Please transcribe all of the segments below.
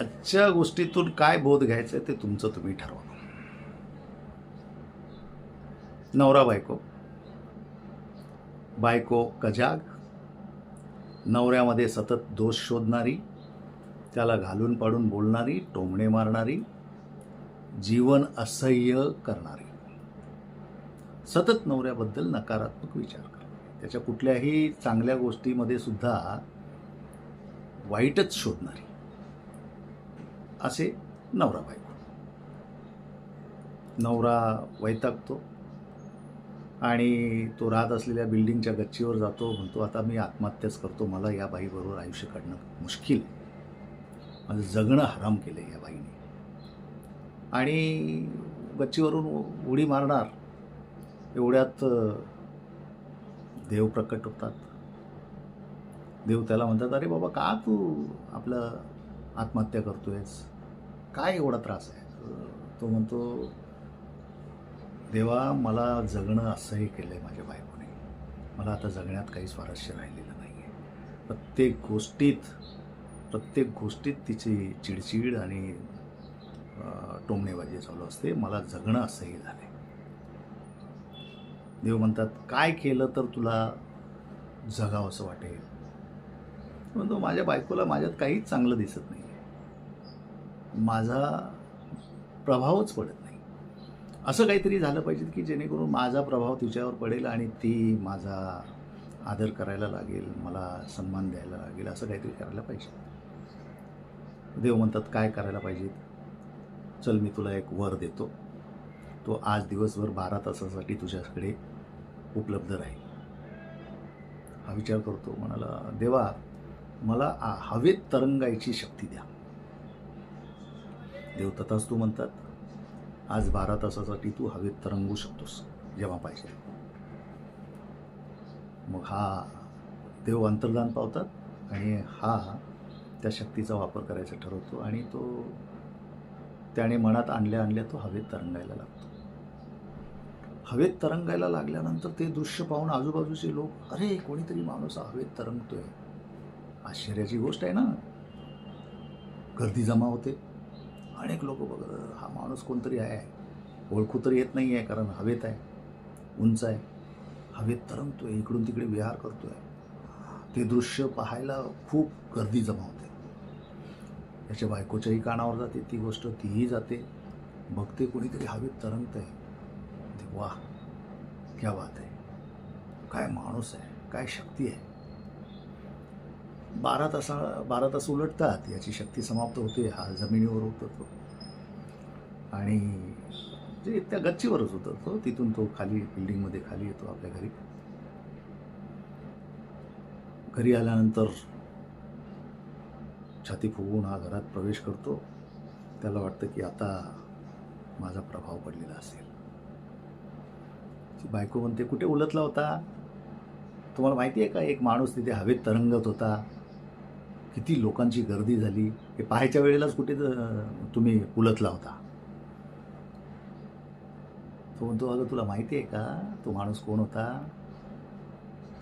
आजच्या गोष्टीतून काय बोध घ्यायचं ते तुमचं तुम्ही ठरवा. नवरा बायको. बायको कजाग. नवऱ्यामध्ये सतत दोष शोधणारी त्याला घालून पाडून बोलणारी टोमणे मारणारी जीवन असह्य करणारी. सतत नवऱ्याबद्दल नकारात्मक विचार करणारी त्याच्या कुठल्याही चांगल्या गोष्टीमध्ये सुद्धा वाईटच शोधणारी. असे नवरा बायको. नवरा वैतागतो आणि तो राहत असलेल्या बिल्डिंगच्या गच्चीवर जातो म्हणतो आता मी आत्महत्याच करतो मला या बाईबरोबर आयुष्य काढणं मुश्किल माझं जगणं हराम केलं आहे या बाईने. आणि गच्चीवरून उडी मारणार. एवढ्यात देव प्रकट होतात. देव त्याला म्हणतात अरे बाबा का तू आपलं आत्महत्या करतोयस काय एवढा त्रास आहे? तो म्हणतो देवा मला जगणं असंही केलं आहे माझ्या बायकोने. मला आता जगण्यात काही स्वारस्य राहिलेलं नाही आहे प्रत्येक गोष्टीत प्रत्येक गोष्टीत तिची चिडचिड आणि टोमणेबाजी चालू असते. मला जगणं असंही झालं आहे देव म्हणतात काय केलं तर तुला जगावं असं वाटेल? म्हणतो माझ्या बायकोला माझ्यात काहीच चांगलं दिसत नाही. माझा प्रभावच पडत नाही. असं काहीतरी झालं पाहिजे की जेणेकरून माझा प्रभाव तिच्यावर पडेल आणि ती माझा आदर करायला लागेल मला सन्मान द्यायला लागेल असं काहीतरी करायला पाहिजे. देव म्हणतात काय करायला पाहिजे? चल मी तुला एक वर देतो. तो आज दिवसभर बारा तासासाठी तुझ्याकडे उपलब्ध राहील. हा विचार करतो. म्हणाला देवा मला हवेत तरंगायची शक्ती द्या. देव तथाच तू म्हणतात आज बारा तासासाठी तू हवेत तरंगू शकतोस जेव्हा पाहिजे. मग हा देव अंतर्दान पावतात आणि हा त्या शक्तीचा वापर करायचा ठरवतो आणि तो त्याने मनात आणल्या आणल्या तो हवेत तरंगायला लागतो. हवेत तरंगायला लागल्यानंतर ते दृश्य पाहून आजूबाजूचे लोक अरे कोणीतरी माणूस हवेत तरंगतोय. आश्चर्याची गोष्ट आहे ना. गर्दी जमा होते. अनेक लोक बघत हा माणूस कोणतरी आहे. ओळखू तर येत नाही आहे कारण हवेत आहे उंच आहे. हवेत तरंगतोय इकडून तिकडे विहार करतोय. ते दृश्य पाहायला खूप गर्दी जमा होते त्याच्या बायकोच्याही कानावर जाते ती गोष्ट तीही जाते. बघते कोणीतरी हवेत तरंगत आहे ते वा क्या बात आहे. काय माणूस आहे काय शक्ती आहे. बारा तासा बारा तास उलटतात याची शक्ती समाप्त होते हा जमिनीवर उतरतो. आणि जे त्या गच्चीवरच उतरतो तिथून तो खाली बिल्डिंगमध्ये खाली येतो आपल्या घरी. घरी आल्यानंतर छाती फुगवून हा घरात प्रवेश करतो. त्याला वाटतं की आता माझा प्रभाव पडलेला असेल. बायको म्हणते कुठे उलटला होता? तुम्हाला माहिती आहे का एक माणूस तिथे हवेत तरंगत होता. किती लोकांची गर्दी झाली हे पाहायच्या वेळेलाच कुठे तुम्ही उलटला होता? तो म्हणतो अगं तुला माहिती आहे का? तो माणूस कोण होता?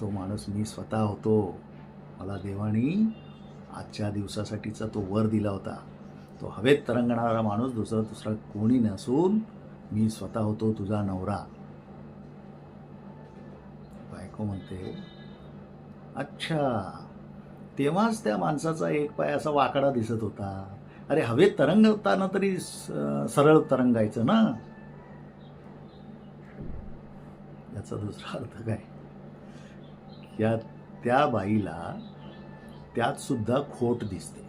तो माणूस मी स्वतः होतो. मला देवानी आजच्या दिवसासाठीचा तो वर दिला होता. तो हवेत तरंगणारा माणूस दुसरा दुसरा कोणी नसून मी स्वतः होतो तुझा नवरा. बायको म्हणते अच्छा तेव्हाच त्या माणसाचा एक पाय असा वाकडा दिसत होता. अरे हवेत तरंगताना तरी सरळ तरंगायचं ना? याचा दुसरा अर्थ काय? या त्या बाईला त्यात सुद्धा खोट दिसते.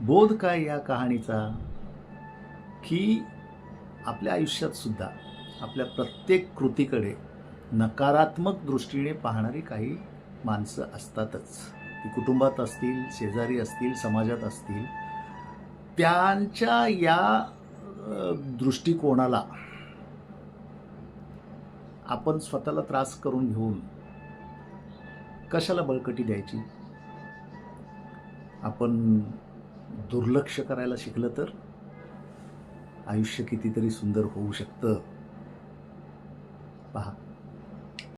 बोध काय या कहाणीचा? की आपल्या आयुष्यात सुद्धा आपल्या प्रत्येक कृतीकडे नकारात्मक दृष्टीने पाहणारी काही माणसं असतातच. ती कुटुंबात असतील शेजारी असतील समाजात असतील त्यांच्या या दृष्टिकोनाला आपण स्वतःला त्रास करून घेऊन कशाला बळकटी द्यायची? आपण दुर्लक्ष करायला शिकलं तर? आयुष्य कितीतरी सुंदर होऊ शकतं. पहा.